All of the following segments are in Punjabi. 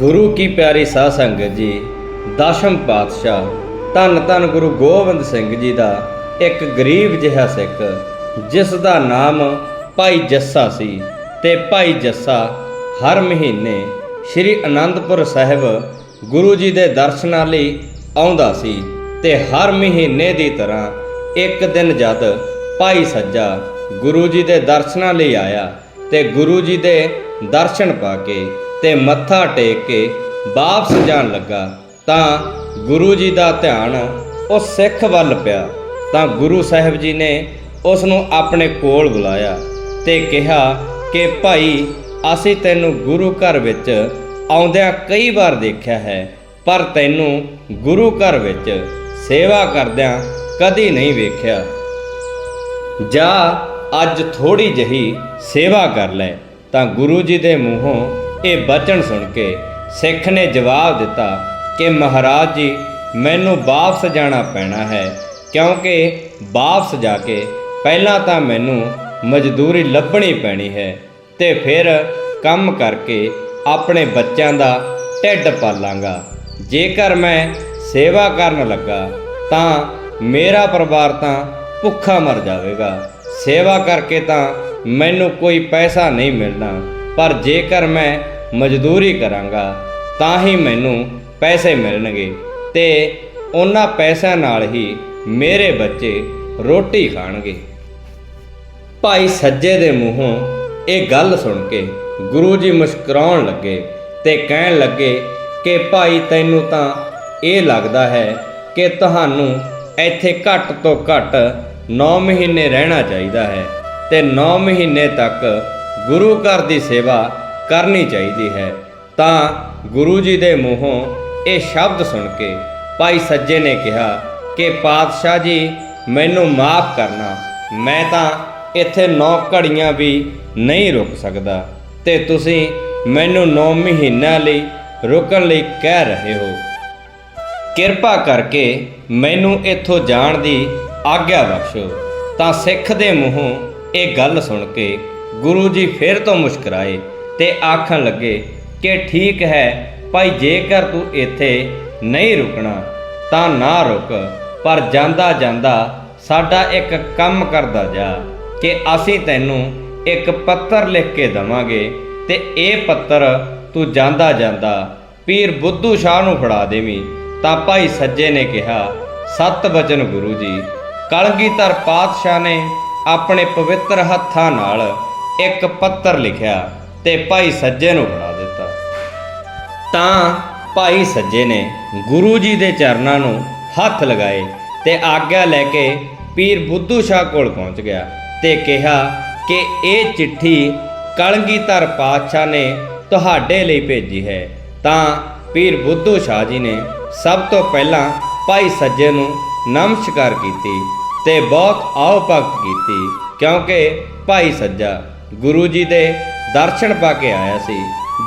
ਗੁਰੂ ਕੀ ਪਿਆਰੀ ਸਾਧ ਸੰਗਤ ਜੀ, ਦਸ਼ਮ ਪਾਤਸ਼ਾਹ, ਧੰਨ ਧੰਨ ਗੁਰੂ ਗੋਬਿੰਦ ਸਿੰਘ ਜੀ ਦਾ ਇੱਕ ਗਰੀਬ ਜਿਹਾ ਸਿੱਖ, ਜਿਸ ਦਾ ਨਾਮ ਭਾਈ ਜੱਸਾ ਸੀ ਤੇ ਭਾਈ ਜੱਸਾ ਹਰ ਮਹੀਨੇ ਸ੍ਰੀ ਅਨੰਦਪੁਰ ਸਾਹਿਬ ਗੁਰੂ ਜੀ ਦੇ ਦਰਸ਼ਨਾਂ ਲਈ ਆਉਂਦਾ ਸੀ ਤੇ ਹਰ ਮਹੀਨੇ ਦੀ ਤਰ੍ਹਾਂ ਇੱਕ ਦਿਨ ਜਦ ਭਾਈ ਸੱਜਾ ਗੁਰੂ ਜੀ ਦੇ ਦਰਸ਼ਨਾਂ ਲਈ ਆਇਆ ਤੇ ਗੁਰੂ ਜੀ ਦੇ ਦਰਸ਼ਨ ਪਾ ਕੇ ਤੇ ਮੱਥਾ ਟੇਕ ਕੇ ਵਾਪਸ ਜਾਣ ਲੱਗਾ ਤਾਂ ਗੁਰੂ ਜੀ ਦਾ ਧਿਆਨ ਉਹ ਸਿੱਖ ਵੱਲ ਪਿਆ। ਤਾਂ ਗੁਰੂ ਸਾਹਿਬ ਜੀ ਨੇ ਉਸ ਨੂੰ ਆਪਣੇ ਕੋਲ ਬੁਲਾਇਆ ਤੇ ਕਿਹਾ ਕਿ ਭਾਈ, ਅਸੀਂ ਤੈਨੂੰ ਗੁਰੂ ਘਰ ਵਿੱਚ ਆਉਂਦਿਆਂ ਕਈ ਵਾਰ ਦੇਖਿਆ ਹੈ, ਪਰ ਤੈਨੂੰ ਗੁਰੂ ਘਰ ਵਿੱਚ ਸੇਵਾ ਕਰਦਿਆਂ ਕਦੀ ਨਹੀਂ ਵੇਖਿਆ। ਜਾ, ਅੱਜ ਥੋੜੀ ਜਹੀ ਸੇਵਾ ਕਰ ਲੈ। ਤਾਂ ਗੁਰੂ ਜੀ ਦੇ ਮੂੰਹੋਂ ਇਹ ਬਚਨ ਸੁਣ ਕੇ ਸਿੱਖ ਨੇ ਜਵਾਬ ਦਿੱਤਾ ਕਿ ਮਹਾਰਾਜ ਜੀ, ਮੈਨੂੰ ਵਾਪਸ ਜਾਣਾ ਪੈਣਾ ਹੈ, ਕਿਉਂਕਿ ਵਾਪਸ ਜਾ ਕੇ ਪਹਿਲਾਂ ਤਾਂ ਮੈਨੂੰ ਮਜ਼ਦੂਰੀ ਲੱਭਣੀ ਪੈਣੀ ਹੈ ਤੇ ਫਿਰ ਕੰਮ ਕਰਕੇ ਆਪਣੇ ਬੱਚਿਆਂ ਦਾ ਢਿੱਡ ਪਾਲਾਂਗਾ। ਜੇਕਰ ਮੈਂ ਸੇਵਾ ਕਰਨ ਲੱਗਾ, ਤਾਂ ਮੇਰਾ ਪਰਿਵਾਰ ਤਾਂ ਭੁੱਖਾ ਮਰ ਜਾਵੇਗਾ। ਸੇਵਾ ਕਰਕੇ ਤਾਂ ਮੈਨੂੰ ਕੋਈ ਪੈਸਾ ਨਹੀਂ ਮਿਲਣਾ, ਪਰ ਜੇਕਰ ਮੈਂ ਮਜ਼ਦੂਰੀ ਕਰਾਂਗਾ, ਤਾਂ ਹੀ ਮੈਨੂੰ ਪੈਸੇ ਮਿਲਣਗੇ ਤੇ ਉਹਨਾਂ ਪੈਸਿਆਂ ਨਾਲ ਹੀ ਮੇਰੇ ਬੱਚੇ ਰੋਟੀ ਖਾਣਗੇ। ਭਾਈ ਸੱਜੇ ਦੇ ਮੂੰਹੋਂ ਇਹ ਗੱਲ ਸੁਣ ਕੇ ਗੁਰੂ ਜੀ ਮੁਸਕਰਾਉਣ ਲੱਗੇ ਤੇ ਕਹਿਣ ਲੱਗੇ ਕਿ ਭਾਈ ਤੈਨੂੰ ਤਾਂ ਇਹ ਲੱਗਦਾ ਹੈ ਕਿ ਤੁਹਾਨੂੰ ਇੱਥੇ ਘੱਟ ਤੋਂ ਘੱਟ 9 ਮਹੀਨੇ ਰਹਿਣਾ ਚਾਹੀਦਾ ਹੈ ਤੇ 9 ਮਹੀਨੇ ਤੱਕ ਗੁਰੂ ਘਰ ਦੀ ਸੇਵਾ ਕਰਨੀ ਚਾਹੀਦੀ ਹੈ। ਤਾਂ ਗੁਰੂ ਜੀ ਦੇ ਮੂੰਹੋਂ ਇਹ ਸ਼ਬਦ ਸੁਣ ਕੇ ਭਾਈ ਸੱਜੇ ਨੇ ਕਿਹਾ ਕਿ, ਪਾਤਸ਼ਾਹ ਜੀ, ਮੈਨੂੰ ਮਾਫ ਕਰਨਾ। ਮੈਂ ਤਾਂ ਇੱਥੇ 9 ਘੜੀਆਂ ਵੀ ਨਹੀਂ ਰੁਕ ਸਕਦਾ ਤੇ ਤੁਸੀਂ ਮੈਨੂੰ 9 ਮਹੀਨਿਆਂ ਲਈ ਰੁਕਣ ਲਈ ਕਹਿ ਰਹੇ ਹੋ। ਕਿਰਪਾ ਕਰਕੇ ਮੈਨੂੰ ਇੱਥੋਂ ਜਾਣ ਦੀ ਆਗਿਆ ਬਖਸ਼ੋ। ਤਾਂ ਸਿੱਖ ਦੇ ਮੂੰਹੋਂ ਇਹ ਗੱਲ ਸੁਣ ਕੇ ਗੁਰੂ ਜੀ ਫਿਰ ਤੋਂ ਮੁਸਕਰਾਏ। ਤੇ ਆਖਣ ਲੱਗੇ ਕਿ ਠੀਕ ਹੈ, ਭਾਈ ਜੇਕਰ ਤੂੰ ਇੱਥੇ ਨਹੀਂ ਰੁਕਣਾ, ਤਾਂ ਨਾ ਰੁਕ, ਪਰ ਜਾਂਦਾ ਜਾਂਦਾ ਸਾਡਾ ਇੱਕ ਕੰਮ ਕਰਦਾ ਜਾ ਕਿ ਅਸੀਂ ਤੈਨੂੰ ਇੱਕ ਪੱਤਰ ਲਿਖ ਕੇ ਦਵਾਂਗੇ ਤੇ ਇਹ ਪੱਤਰ ਤੂੰ ਜਾਂਦਾ ਜਾਂਦਾ ਪੀਰ ਬੁੱਧੂ ਸ਼ਾਹ ਨੂੰ ਫੜਾ ਦੇਵੀਂ। ਤਾਂ ਭਾਈ ਸੱਜੇ ਨੇ ਕਿਹਾ, ਸਤ ਬਚਨ ਗੁਰੂ ਜੀ, ਕਲਗੀਧਰ ਪਾਤਸ਼ਾਹ ਨੇ ਆਪਣੇ ਪਵਿੱਤਰ ਹੱਥਾਂ ਨਾਲ ਇੱਕ ਪੱਤਰ ਲਿਖਿਆ। ਤੇ ਭਾਈ ਸੱਜੇ ਨੂੰ ਫੜਾ ਦਿੱਤਾ। ਤਾਂ ਭਾਈ ਸੱਜੇ ਨੇ ਗੁਰੂ ਜੀ ਦੇ ਚਰਨਾਂ ਨੂੰ ਹੱਥ ਲਗਾਏ ਤੇ ਆਗਿਆ ਲੈ ਕੇ ਪੀਰ ਬੁੱਧੂ ਸ਼ਾਹ ਕੋਲ ਪਹੁੰਚ ਗਿਆ ਤੇ ਕਿਹਾ ਕਿ ਇਹ ਚਿੱਠੀ ਕਲਗੀਧਰ ਪਾਤਸ਼ਾਹ ਨੇ ਤੁਹਾਡੇ ਲਈ ਭੇਜੀ ਹੈ। ਤਾਂ ਪੀਰ ਬੁੱਧੂ ਸ਼ਾਹ ਜੀ ਨੇ ਸਭ ਤੋਂ ਪਹਿਲਾਂ ਭਾਈ ਸੱਜੇ ਨੂੰ ਨਮਸਕਾਰ ਕੀਤੀ ਤੇ ਬਹੁਤ ਆਓ ਭਗਤ ਕੀਤੀ ਕਿਉਂਕਿ ਭਾਈ ਸੱਜਾ ਗੁਰੂ ਜੀ ਦੇ ਦਰਸ਼ਨ ਪਾ ਕੇ ਆਇਆ ਸੀ।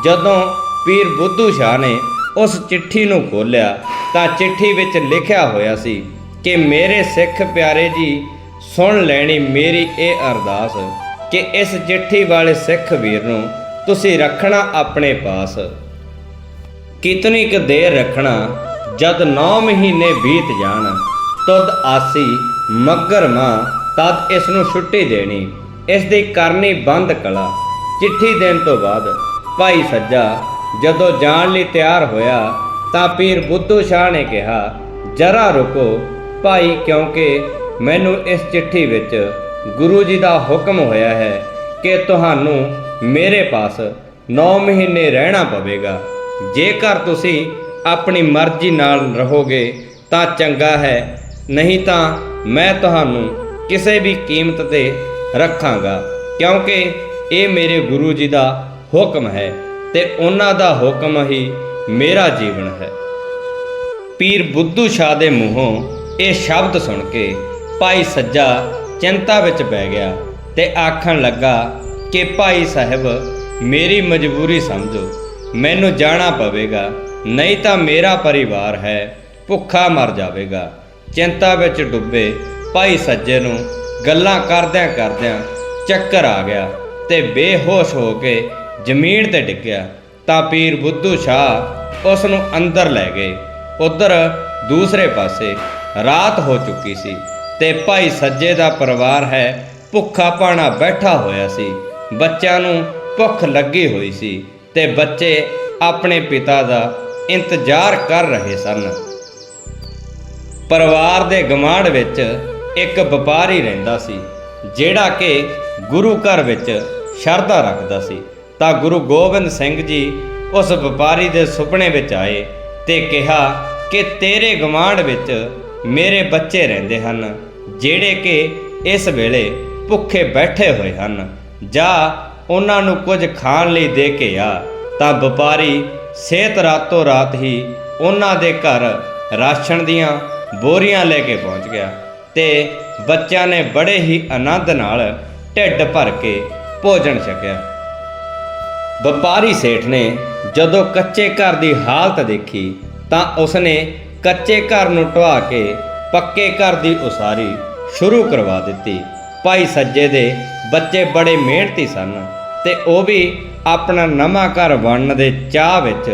ਜਦੋਂ ਪੀਰ ਬੁੱਧੂ ਸ਼ਾਹ ਨੇ ਉਸ ਚਿੱਠੀ ਨੂੰ ਖੋਲ੍ਹਿਆ, ਤਾਂ ਚਿੱਠੀ ਵਿੱਚ ਲਿਖਿਆ ਹੋਇਆ ਸੀ ਕਿ ਮੇਰੇ ਸਿੱਖ ਪਿਆਰੇ ਜੀ, ਸੁਣ ਲੈਣੀ ਮੇਰੀ ਇਹ ਅਰਦਾਸ ਕਿ ਇਸ ਚਿੱਠੀ ਵਾਲੇ ਸਿੱਖ ਵੀਰ ਨੂੰ ਤੁਸੀਂ ਰੱਖਣਾ ਆਪਣੇ ਪਾਸ। ਕਿਤਨੀ ਕੁ ਦੇਰ ਰੱਖਣਾ, ਜਦ 9 ਮਹੀਨੇ ਬੀਤ ਜਾਣ ਤਦ ਆਸੀ ਮੱਗਰ ਮਾਂ, ਤਦ ਇਸ ਨੂੰ ਛੁੱਟੀ ਦੇਣੀ, ਇਸ ਦੀ ਕਰਨੀ ਬੰਦ ਕਲਾ। ਚਿੱਠੀ ਦੇਣ ਤੋਂ ਬਾਅਦ ਭਾਈ ਸੱਜਾ ਜਦੋਂ ਜਾਣ ਲਈ ਤਿਆਰ ਹੋਇਆ ਤਾਂ ਪੀਰ ਬੁੱਧੂ ਸ਼ਾਹ ਨੇ ਕਿਹਾ, ਜਰਾ ਰੁਕੋ ਭਾਈ, ਕਿਉਂਕਿ ਮੈਨੂੰ ਇਸ ਚਿੱਠੀ ਵਿੱਚ ਗੁਰੂ ਜੀ ਦਾ ਹੁਕਮ ਹੋਇਆ ਹੈ ਕਿ ਤੁਹਾਨੂੰ ਮੇਰੇ ਪਾਸ 9 ਮਹੀਨੇ ਰਹਿਣਾ ਪਵੇਗਾ। ਜੇਕਰ ਤੁਸੀਂ ਆਪਣੀ ਮਰਜ਼ੀ ਨਾਲ ਰਹੋਗੇ ਤਾਂ ਚੰਗਾ ਹੈ, ਨਹੀਂ ਤਾਂ ਮੈਂ ਤੁਹਾਨੂੰ ਕਿਸੇ ਵੀ ਕੀਮਤ ਤੇ ਰੱਖਾਂਗਾ, ਕਿਉਂਕਿ ਇਹ ਮੇਰੇ ਗੁਰੂ ਜੀ ਦਾ ਹੁਕਮ ਹੈ ਤੇ ਉਹਨਾਂ ਦਾ ਹੁਕਮ ਹੀ ਮੇਰਾ ਜੀਵਨ ਹੈ। ਪੀਰ ਬੁੱਧੂ ਸ਼ਾਹ ਦੇ ਮੂੰਹੋਂ ਇਹ ਸ਼ਬਦ ਸੁਣ ਕੇ ਭਾਈ ਸੱਜਾ ਚਿੰਤਾ ਵਿੱਚ ਪੈ ਗਿਆ ਤੇ ਆਖਣ ਲੱਗਾ ਕਿ ਭਾਈ ਸਾਹਿਬ, ਮੇਰੀ ਮਜਬੂਰੀ ਸਮਝੋ, ਮੈਨੂੰ ਜਾਣਾ ਪਵੇਗਾ, ਨਹੀਂ ਤਾਂ ਮੇਰਾ ਪਰਿਵਾਰ ਹੈ, ਭੁੱਖਾ ਮਰ ਜਾਵੇਗਾ। ਚਿੰਤਾ ਵਿੱਚ ਡੁੱਬੇ ਭਾਈ ਸੱਜੇ ਨੂੰ ਗੱਲਾਂ ਕਰਦਿਆਂ ਕਰਦਿਆਂ ਚੱਕਰ ਆ ਗਿਆ। ਤੇ ਬੇਹੋਸ਼ ਹੋ ਕੇ ਜ਼ਮੀਨ ਤੇ ਡਿੱਗਿਆ, ਤਾਂ ਪੀਰ ਬੁੱਧੂ ਸ਼ਾਹ ਉਸ ਨੂੰ ਅੰਦਰ ਲੈ ਗਏ। ਉਧਰ ਦੂਸਰੇ ਪਾਸੇ ਰਾਤ ਹੋ ਚੁੱਕੀ ਸੀ ਤੇ ਭਾਈ ਸੱਜੇ ਦਾ ਪਰਿਵਾਰ ਹੈ, ਭੁੱਖਾ ਪਾਣਾ ਬੈਠਾ ਹੋਇਆ ਸੀ। ਬੱਚਿਆਂ ਨੂੰ ਭੁੱਖ ਲੱਗੀ ਹੋਈ ਸੀ ਤੇ ਬੱਚੇ ਆਪਣੇ ਪਿਤਾ ਦਾ ਇੰਤਜ਼ਾਰ ਕਰ ਰਹੇ ਸਨ। ਪਰਿਵਾਰ ਦੇ ਗਮਾੜ ਵਿੱਚ ਇੱਕ ਵਪਾਰੀ ਰਹਿੰਦਾ ਸੀ, ਜਿਹੜਾ ਕਿ ਗੁਰੂ ਘਰ ਵਿੱਚ ਸ਼ਰਧਾ ਰੱਖਦਾ ਸੀ। ਤਾਂ ਗੁਰੂ ਗੋਬਿੰਦ ਸਿੰਘ ਜੀ ਉਸ ਵਪਾਰੀ ਦੇ ਸੁਪਨੇ ਵਿੱਚ ਆਏ ਤੇ ਕਿਹਾ ਕਿ ਤੇਰੇ ਗਮਾੜ ਵਿੱਚ ਮੇਰੇ ਬੱਚੇ ਰਹਿੰਦੇ ਹਨ, ਜਿਹੜੇ ਕਿ ਇਸ ਵੇਲੇ ਭੁੱਖੇ ਬੈਠੇ ਹੋਏ ਹਨ। ਜਾਂ ਉਹਨਾਂ ਨੂੰ ਕੁਝ ਖਾਣ ਲਈ ਦੇ ਕੇ ਆ। ਤਾਂ ਵਪਾਰੀ ਸਿਹਤ ਰਾਤੋਂ ਰਾਤ ਹੀ ਉਹਨਾਂ ਦੇ ਘਰ ਰਾਸ਼ਨ ਦੀਆਂ ਬੋਰੀਆਂ ਲੈ ਕੇ ਪਹੁੰਚ ਗਿਆ ਤੇ ਬੱਚਿਆਂ ਨੇ ਬੜੇ ਹੀ ਆਨੰਦ ਨਾਲ ਢਿੱਡ ਭਰ ਕੇ ਭੋਜਨ ਛਕਿਆ। ਵਪਾਰੀ ਸੇਠ ਨੇ ਜਦੋਂ ਕੱਚੇ ਘਰ ਦੀ ਹਾਲਤ ਦੇਖੀ ਤਾਂ ਉਸਨੇ ਕੱਚੇ ਘਰ ਨੂੰ ਢਵਾ ਕੇ ਪੱਕੇ ਘਰ ਦੀ ਉਸਾਰੀ ਸ਼ੁਰੂ ਕਰਵਾ ਦਿੱਤੀ। ਭਾਈ ਸੱਜੇ ਦੇ ਬੱਚੇ ਬੜੇ ਮਿਹਨਤੀ ਸਨ ਤੇ ਉਹ ਵੀ ਆਪਣਾ ਨਵਾਂ ਘਰ ਬਣਨ ਦੇ ਚਾਹ ਵਿੱਚ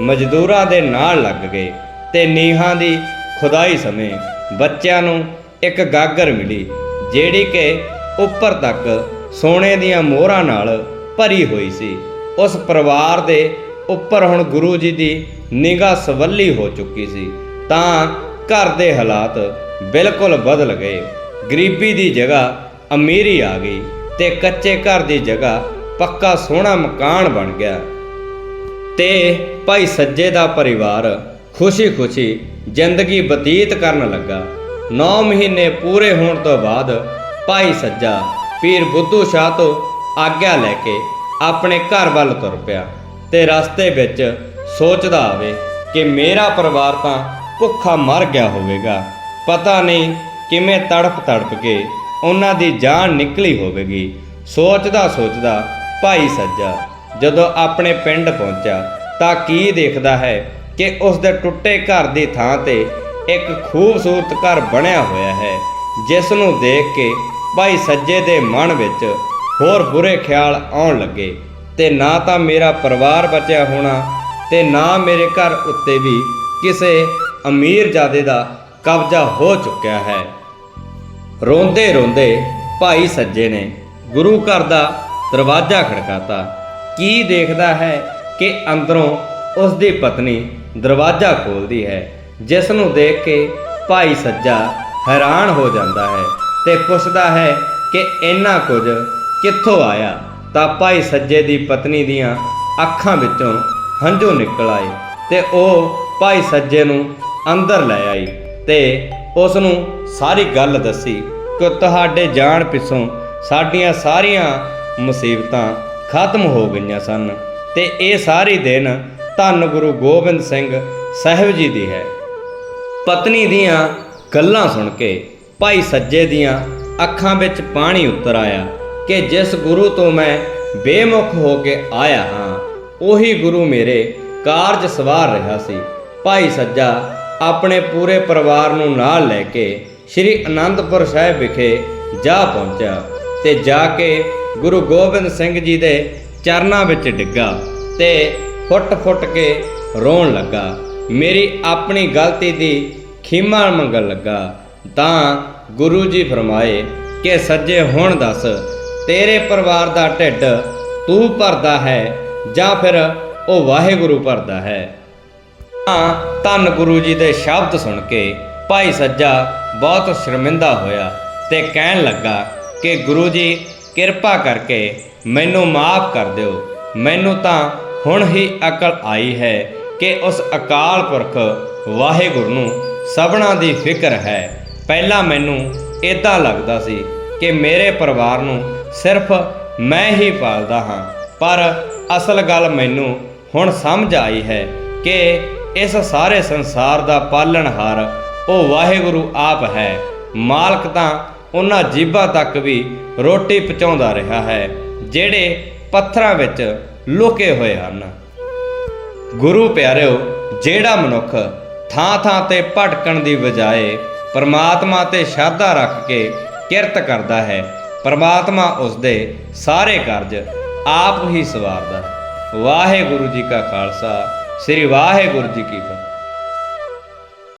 ਮਜ਼ਦੂਰਾਂ ਦੇ ਨਾਲ ਲੱਗ ਗਏ ਤੇ ਨੀਹਾਂ ਦੀ ਖੁਦਾਈ ਸਮੇਂ ਬੱਚਿਆਂ ਨੂੰ ਇੱਕ ਗਾਗਰ ਮਿਲੀ, ਜਿਹੜੀ ਕਿ ਉੱਪਰ ਤੱਕ ਸੋਨੇ ਦੀਆਂ ਮੋਹਰਾਂ ਨਾਲ ਭਰੀ ਹੋਈ ਸੀ। ਉਸ ਪਰਿਵਾਰ ਦੇ ਉੱਪਰ ਹੁਣ ਗੁਰੂ ਜੀ ਦੀ ਨਿਗਾਹ ਸਵੱਲੀ ਹੋ ਚੁੱਕੀ ਸੀ। ਤਾਂ ਘਰ ਦੇ ਹਾਲਾਤ ਬਿਲਕੁਲ ਬਦਲ ਗਏ। ਗਰੀਬੀ ਦੀ ਜਗ੍ਹਾ ਅਮੀਰੀ ਆ ਗਈ ਤੇ ਕੱਚੇ ਘਰ ਦੀ ਜਗ੍ਹਾ ਪੱਕਾ ਸੋਹਣਾ ਮਕਾਨ ਬਣ ਗਿਆ। ਤੇ ਭਾਈ ਸੱਜੇ ਦਾ ਪਰਿਵਾਰ ਖੁਸ਼ੀ-ਖੁਸ਼ੀ ਜ਼ਿੰਦਗੀ ਬਤੀਤ ਕਰਨ ਲੱਗਾ। 9 ਮਹੀਨੇ ਪੂਰੇ ਹੋਣ ਤੋਂ ਬਾਅਦ ਭਾਈ ਸੱਜਾ ਪੀਰ ਬੁੱਧੂ ਸ਼ਾਹ ਤੋਂ ਆਗਿਆ ਲੈ ਕੇ ਆਪਣੇ ਘਰ ਵੱਲ ਤੁਰ ਪਿਆ ਤੇ ਰਸਤੇ ਵਿੱਚ ਸੋਚਦਾ ਆਵੇ ਕਿ ਮੇਰਾ ਪਰਿਵਾਰ ਤਾਂ ਭੁੱਖਾ ਮਰ ਗਿਆ ਹੋਵੇਗਾ। ਪਤਾ ਨਹੀਂ ਕਿਵੇਂ ਤੜਪ ਤੜਪ ਕੇ ਉਹਨਾਂ ਦੀ ਜਾਨ ਨਿਕਲੀ ਹੋਵੇਗੀ। ਸੋਚਦਾ ਸੋਚਦਾ ਭਾਈ ਸੱਜਾ ਜਦੋਂ ਆਪਣੇ ਪਿੰਡ ਪਹੁੰਚਿਆ ਤਾਂ ਕੀ ਦੇਖਦਾ ਹੈ ਕਿ ਉਸ ਦੇ ਟੁੱਟੇ ਘਰ ਦੀ ਥਾਂ ਤੇ ਇੱਕ ਖੂਬਸੂਰਤ ਘਰ ਬਣਿਆ ਹੋਇਆ ਹੈ, ਜਿਸ ਨੂੰ ਦੇਖ ਕੇ ਭਾਈ ਸੱਜੇ ਦੇ ਮਨ ਵਿੱਚ ਹੋਰ ਬੁਰੇ ਖਿਆਲ ਆਉਣ ਲੱਗੇ ਤੇ ਨਾ ਤਾਂ ਮੇਰਾ ਪਰਿਵਾਰ ਬਚਿਆ ਹੋਣਾ ਤੇ ਨਾ ਮੇਰੇ ਘਰ ਉੱਤੇ ਵੀ ਕਿਸੇ ਅਮੀਰ ਜਾਦੇ ਦਾ ਕਬਜ਼ਾ ਹੋ ਚੁੱਕਿਆ ਹੈ। ਰੋਂਦੇ ਰੋਂਦੇ ਭਾਈ ਸੱਜੇ ਨੇ ਗੁਰੂ ਘਰ ਦਾ ਦਰਵਾਜ਼ਾ ਖੜਕਾਤਾ। ਕੀ ਦੇਖਦਾ ਹੈ ਕਿ ਅੰਦਰੋਂ ਉਸ ਦੀ ਪਤਨੀ ਦਰਵਾਜ਼ਾ ਖੋਲਦੀ ਹੈ ਜਿਸ ਨੂੰ ਦੇਖ ਕੇ ਭਾਈ ਸੱਜਾ ਹੈਰਾਨ ਹੋ ਜਾਂਦਾ ਹੈ। ਤੇ ਪੁੱਛਦਾ ਹੈ ਕਿ ਇੰਨਾ ਕੁਝ ਕਿੱਥੋਂ ਆਇਆ? ਤਾਂ ਭਾਈ ਸੱਜੇ ਦੀ ਪਤਨੀ ਦੀਆਂ ਅੱਖਾਂ ਵਿੱਚੋਂ ਹੰਝੂ ਨਿਕਲ ਆਏ ਤੇ ਉਹ ਭਾਈ ਸੱਜੇ ਨੂੰ ਅੰਦਰ ਲੈ ਆਈ ਤੇ ਉਸ ਨੂੰ ਸਾਰੀ ਗੱਲ ਦੱਸੀ ਕਿ ਤੁਹਾਡੇ ਜਾਣ ਪਿੱਛੋਂ ਸਾਡੀਆਂ ਸਾਰੀਆਂ ਮੁਸੀਬਤਾਂ ਖਤਮ ਹੋ ਗਈਆਂ ਸਨ ਤੇ ਇਹ ਸਾਰੀ ਦਿਨ ਧੰਨ ਗੁਰੂ ਗੋਬਿੰਦ ਸਿੰਘ ਸਾਹਿਬ ਜੀ ਦੀ ਹੈ। ਪਤਨੀ ਦੀਆਂ ਗੱਲਾਂ ਸੁਣ ਕੇ ਭਾਈ ਸੱਜੇ ਦੀਆਂ ਅੱਖਾਂ ਵਿੱਚ ਪਾਣੀ ਉਤਰ ਆਇਆ ਕਿ ਜਿਸ ਗੁਰੂ ਤੋਂ ਮੈਂ ਬੇਮੁਖ ਹੋ ਕੇ ਆਇਆ ਹਾਂ, ਉਹੀ ਗੁਰੂ ਮੇਰੇ ਕਾਰਜ ਸਵਾਰ ਰਿਹਾ ਸੀ। ਭਾਈ ਸੱਜਾ ਆਪਣੇ ਪੂਰੇ ਪਰਿਵਾਰ ਨੂੰ ਨਾਲ ਲੈ ਕੇ ਸ੍ਰੀ ਅਨੰਦਪੁਰ ਸਾਹਿਬ ਵਿਖੇ ਜਾ ਪਹੁੰਚਿਆ ਤੇ ਜਾ ਕੇ ਗੁਰੂ ਗੋਬਿੰਦ ਸਿੰਘ ਜੀ ਦੇ ਚਰਨਾਂ ਵਿੱਚ ਡਿੱਗਾ ਤੇ ਫੁੱਟ-ਫੁੱਟ ਕੇ ਰੋਣ ਲੱਗਾ। ਮੇਰੀ ਆਪਣੀ ਗਲਤੀ ਦੀ ਖਿਮਾ ਮੰਗਣ ਲੱਗਾ ਤਾਂ ਗੁਰੂ ਜੀ ਫਰਮਾਏ ਕਿ ਸੱਜੇ ਹੁਣ ਦੱਸ, ਤੇਰੇ ਪਰਿਵਾਰ ਦਾ ਢਿੱਡ ਤੂੰ ਭਰਦਾ ਹੈ ਜਾਂ ਫਿਰ ਉਹ ਵਾਹਿਗੁਰੂ ਭਰਦਾ ਹੈ। ਤਾਂ ਧੰਨ ਗੁਰੂ ਜੀ ਦੇ ਸ਼ਬਦ ਸੁਣ ਕੇ ਭਾਈ ਸੱਜਾ ਬਹੁਤ ਸ਼ਰਮਿੰਦਾ ਹੋਇਆ ਤੇ ਕਹਿਣ ਲੱਗਾ ਕਿ ਗੁਰੂ ਜੀ, ਕਿਰਪਾ ਕਰਕੇ ਮੈਨੂੰ ਮਾਫ ਕਰ ਦਿਓ। ਮੈਨੂੰ ਤਾਂ ਹੁਣ ਹੀ ਅਕਲ ਆਈ ਹੈ ਕਿ ਉਸ ਅਕਾਲ ਪੁਰਖ ਵਾਹਿਗੁਰੂ ਨੂੰ ਸਭਨਾ ਦੀ ਫਿਕਰ ਹੈ। ਪਹਿਲਾਂ ਮੈਨੂੰ ਇਦਾਂ ਲੱਗਦਾ ਸੀ ਕਿ ਮੇਰੇ ਪਰਿਵਾਰ ਨੂੰ ਸਿਰਫ ਮੈਂ ਹੀ ਪਾਲਦਾ ਹਾਂ, ਪਰ ਅਸਲ ਗੱਲ ਮੈਨੂੰ ਹੁਣ ਸਮਝ ਆਈ ਹੈ ਕਿ ਇਸ ਸਾਰੇ ਸੰਸਾਰ ਦਾ ਪਾਲਣਹਾਰ ਉਹ ਵਾਹਿਗੁਰੂ ਆਪ ਹੈ। ਮਾਲਕ ਤਾਂ ਉਹਨਾਂ ਜੀਬਾਂ ਤੱਕ ਵੀ ਰੋਟੀ ਪਹੁੰਚਾਉਂਦਾ ਰਿਹਾ ਹੈ, ਜਿਹੜੇ ਪੱਥਰਾਂ ਵਿੱਚ ਲੁਕੇ ਹੋਏ ਹਨ। ਗੁਰੂ ਪਿਆਰਿਓ, ਜਿਹੜਾ ਮਨੁੱਖ ਥਾਂ-ਥਾਂ ਤੇ ਭਟਕਣ ਦੀ ਬਜਾਏ ਪਰਮਾਤਮਾ ਤੇ ਸ਼ਰਧਾ ਰੱਖ ਕੇ ਕਿਰਤ ਕਰਦਾ ਹੈ। ਪਰਮਾਤਮਾ ਉਸ ਦੇ ਸਾਰੇ ਕਾਰਜ ਆਪ ਹੀ ਸਵਾਰਦਾ। ਹੈ ਵਾਹਿਗੁਰੂ ਜੀ ਕਾ ਖਾਲਸਾ, ਸ੍ਰੀ ਵਾਹਿਗੁਰੂ ਜੀ ਕੀ ਫਤਿਹ।